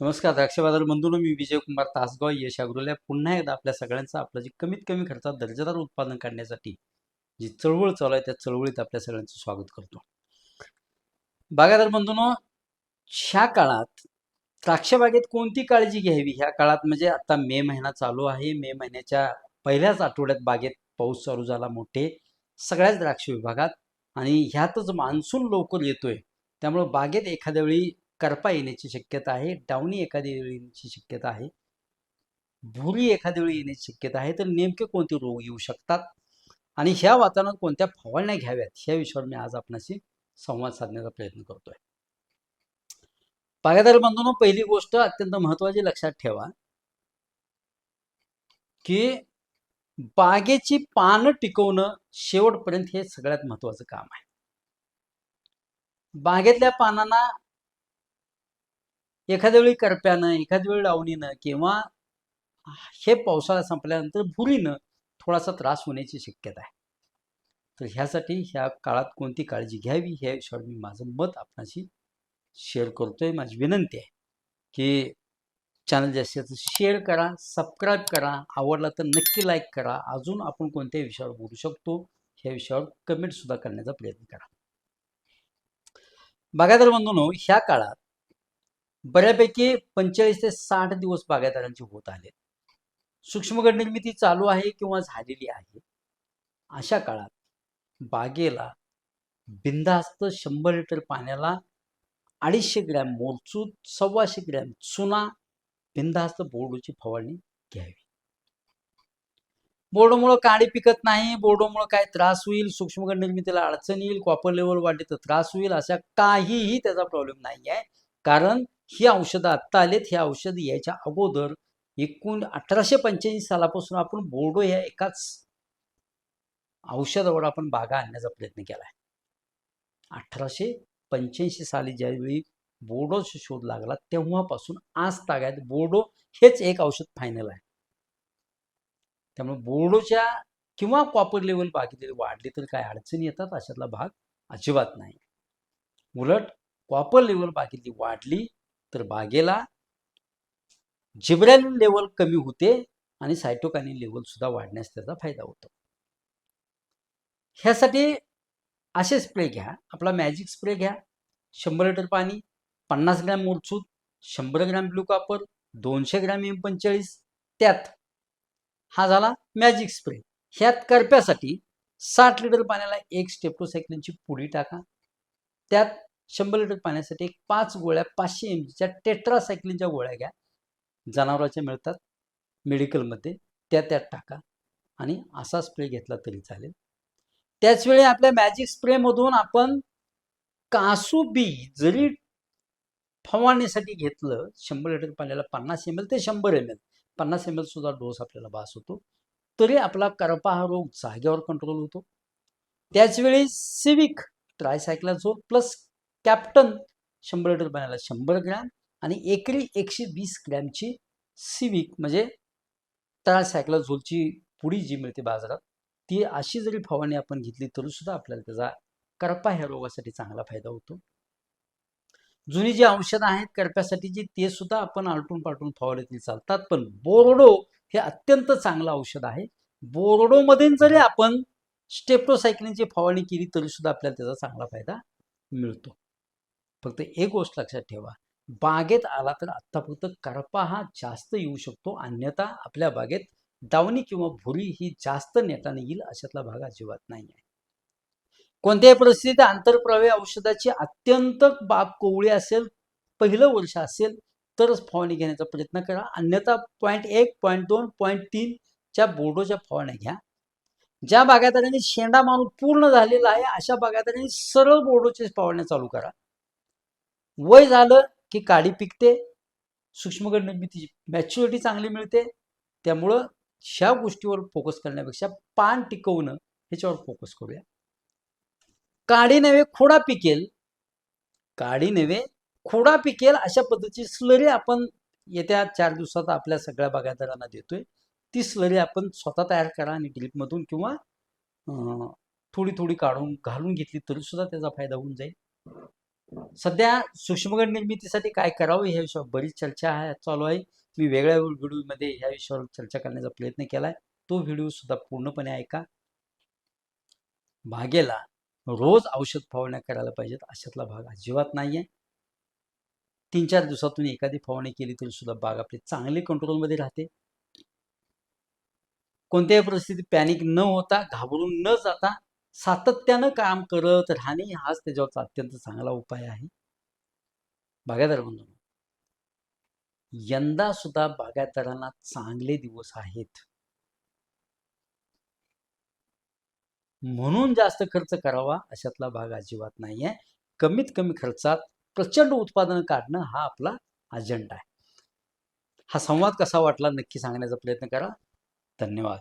नमस्कार द्राक्ष बाजार बंधून मी विजय कुमार तासगाव यश अग्रोल्या पुन्हा एकदा आपल्या सगळ्यांचं आपलं जे कमीत कमी खर्चात दर्जेदार उत्पादन काढण्यासाठी जी चळवळ चालू आहे त्या चळवळीत आपल्या सगळ्यांचं स्वागत करतो. बागायदार बंधून ह्या काळात द्राक्ष बागेत कोणती काळजी घ्यावी? ह्या काळात म्हणजे आता मे महिना चालू आहे. मे महिन्याच्या पहिल्याच आठवड्यात बागेत पाऊस चालू झाला मोठे सगळ्याच द्राक्ष विभागात. आणि ह्यातच मान्सून लवकर येतोय. त्यामुळं बागेत एखाद्या वेळी करपा येण्याची शक्यता आहे डावणी एखाद्या वेळी येण्याची शक्यता आहे भुरी एखाद्या वेळी येण्याची शक्यता आहे तर नेमके कोणते रोग येऊ शकतात? आणि ह्या वातावरणात कोणत्या फवारण्या घ्याव्यात? ह्या विषयावर मी आज आपणाशी संवाद साधण्याचा प्रयत्न करतोय. बागायदार बंधून पहिली गोष्ट अत्यंत महत्वाची लक्षात ठेवा की बागेची पानं टिकवणं शेवटपर्यंत हे सगळ्यात महत्वाचं काम आहे. बागेतल्या पानांना एखाद्या वेळी करप्यानं एखाद्या वेळी लावणीनं किंवा हे पावसाळा संपल्यानंतर भुरीनं थोडासा त्रास होण्याची शक्यता आहे. तर ह्यासाठी ह्या काळात कोणती काळजी घ्यावी ह्या विषयावर मी माझं मत आपणाशी शेअर करतोय. माझी विनंती आहे की चॅनल जास्तीत जास्त शेअर करा सबस्क्राईब करा आवडला तर नक्की लाईक करा. अजून आपण कोणत्या विषयावर बोलू शकतो ह्या विषयावर कमेंट सुद्धा करण्याचा प्रयत्न करा. बागायदार बंधूंनो ह्या काळात बऱ्यापैकी पंचेचाळीस ते साठ दिवस बागायतदारांचे होत आले सूक्ष्म गट निर्मिती चालू आहे किंवा झालेली आहे? अशा काळात बागेला बिंदास्त शंभर लिटर पाण्याला अडीचशे ग्रॅम मोलचूत सव्वाशे ग्रॅम चुना बिंदास्त बोर्डोची फवारणी घ्यावी. बोर्डोमुळं काळी पिकत नाही बोर्डोमुळं काय त्रास होईल सूक्ष्मगड निर्मितीला अडचण येईल कॉपर लेवल वाढली तर त्रास होईल अशा काहीही त्याचा प्रॉब्लेम नाही आहे कारण ही औषधं आत्ता आलेत ही औषधं यायच्या अगोदर एकूण अठराशे पंच्याऐंशी सालापासून आपण बोर्डो ह्या एकाच औषधावर आपण बागा आणण्याचा प्रयत्न केला आहे. अठराशे पंच्याऐंशी साली ज्यावेळी बोर्डोचा शोध लागला तेव्हापासून आज तागायत बोर्डो हेच एक औषध फायनल आहे. त्यामुळे बोर्डोच्या किंवा कॉपर लेवल बागेतील वाढली तर काय अडचणी येतात? अशातला भाग अजिबात नाही. उलट कॉपर लेवल बागेतली वाढली तर बागेला जिब्रॅलिन लेवल कमी होते आणि सायटोकानिन लेवल सुद्धा वाढण्यास त्याचा फायदा होतो. ह्यासाठी असे स्प्रे घ्या. आपला मॅजिक स्प्रे घ्या. शंभर लिटर पाणी पन्नास ग्रॅम मोरचूत शंभर ग्रॅम ब्लू कॉपर दोनशे ग्रॅम एम पंचेचाळीस त्यात हा झाला मॅजिक स्प्रे ह्यात करप्यासाठी साठ लिटर पाण्याला एक स्टेप्टोसायक्लिनची पुडी टाका. त्यात शंभर लिटर पाण्यासाठी एक पाच गोळ्या पाचशे एम जीच्या टेट्रासायक्लिनच्या गोळ्या घ्या. जनावरांच्या मिळतात. मेडिकलमध्ये त्या त्यात टाका. आणि असा स्प्रे घेतला तरी चालेल. त्याचवेळी आपल्या मॅजिक स्प्रेमधून आपण कासू बी जरी फवारणीसाठी घेतलं शंभर लिटर पाण्याला पन्नास एम एल ते शंभर एम एल पन्नास एम एल सुद्धा डोस आपल्याला बास होतो. तरी आपला करपा हा रोग जाग्यावर कंट्रोल होतो. त्याचवेळी सिविक ट्रायसायक्लाझोल प्लस कॅप्टन शंभर लिटर पाण्याला शंभर ग्रॅम आणि एकरी एकशे वीस ग्रॅमची सिविक म्हणजे ट्रायसायक्लाझोलची पुडी जी मिळते बाजारात ती अशी जरी फवारणी आपण घेतली तरी सुद्धा आपल्याला त्याचा करपा ह्या रोगासाठी चांगला फायदा होतो. जुनी जी औषधं आहेत करप्यासाठी जी ते सुद्धा आपण आलटून पालटून फवारले तरी चालतात. पण बोर्डो हे अत्यंत चांगलं औषध आहे. बोर्डोमध्ये जरी आपण स्टेप्टोसायक्लिनची फवारणी केली तरी सुद्धा आपल्याला त्याचा चांगला फायदा मिळतो. फक्त एक गोष्ट लक्षात ठेवा. बागेत आला तर आत्ता फक्त करपा हा जास्त येऊ शकतो. अन्यथा आपल्या बागेत दावणी किंवा भुरी ही जास्त नेटाने येईल अशातला भाग अजिबात नाही आहे कोणत्याही परिस्थितीत आंतरप्रवाही औषधाची अत्यंत बाब कोवळी असेल पहिलं वर्ष असेल तरच फवारणी घेण्याचा प्रयत्न करा. अन्यथा पॉईंट एक पॉईंट दोन पॉईंट तीनच्या बोर्डोच्या फवारण्या घ्या. ज्या बागायतदारांनी शेंडा मारून पूर्ण झालेला आहे अशा बागायतदारांनी सरळ बोर्डोचे फवारण्या चालू करा. वय झालं की काडी पिकते सूक्ष्मगड निर्मितीची मॅच्युरिटी चांगली मिळते त्यामुळं ह्या गोष्टीवर फोकस करण्यापेक्षा पान टिकवणं ह्याच्यावर फोकस करूया. काडी नव्हे खोडा पिकेल. काडी नव्हे खोडा पिकेल अशा पद्धतीची स्लरी आपण येत्या चार दिवसात आपल्या सगळ्या बागायतदारांना देतोय. ती स्लरी आपण स्वतः तयार करा आणि ड्रिपमधून किंवा अं, थोडी थोडी काढून घालून घेतली तरी सुद्धा त्याचा फायदा होऊन जाईल. सध्या सूक्ष्मगड निर्मितीसाठी काय करावं या विषयावर बरीच चर्चा आहे चालू आहे. मी वेगळ्या व्हिडिओमध्ये या विषयावर चर्चा करण्याचा प्रयत्न केलाय. तो व्हिडिओ सुद्धा पूर्णपणे ऐका. बागेला रोज औषध फवारण्या करायला पाहिजेत अशातला भाग अजिबात नाहीये. तीन चार दिवसातून एखादी फवारणी केली तरी सुद्धा बाग आपली चांगली कंट्रोलमध्ये राहते. कोणत्याही परिस्थितीत पॅनिक न होता घाबरून न जाता सातत्यानं काम करत राहणे हाच त्याच्यावरचा अत्यंत चांगला उपाय आहे. बागायदार बंधू यंदा सुद्धा बागायतदारांना चांगले दिवस आहेत. म्हणून जास्त खर्च करावा अशातला भाग अजिबात नाही आहे कमीत कमी खर्चात प्रचंड उत्पादन काढणं हा आपला अजेंडा आहे. हा संवाद कसा वाटला नक्की सांगण्याचा प्रयत्न करा. धन्यवाद.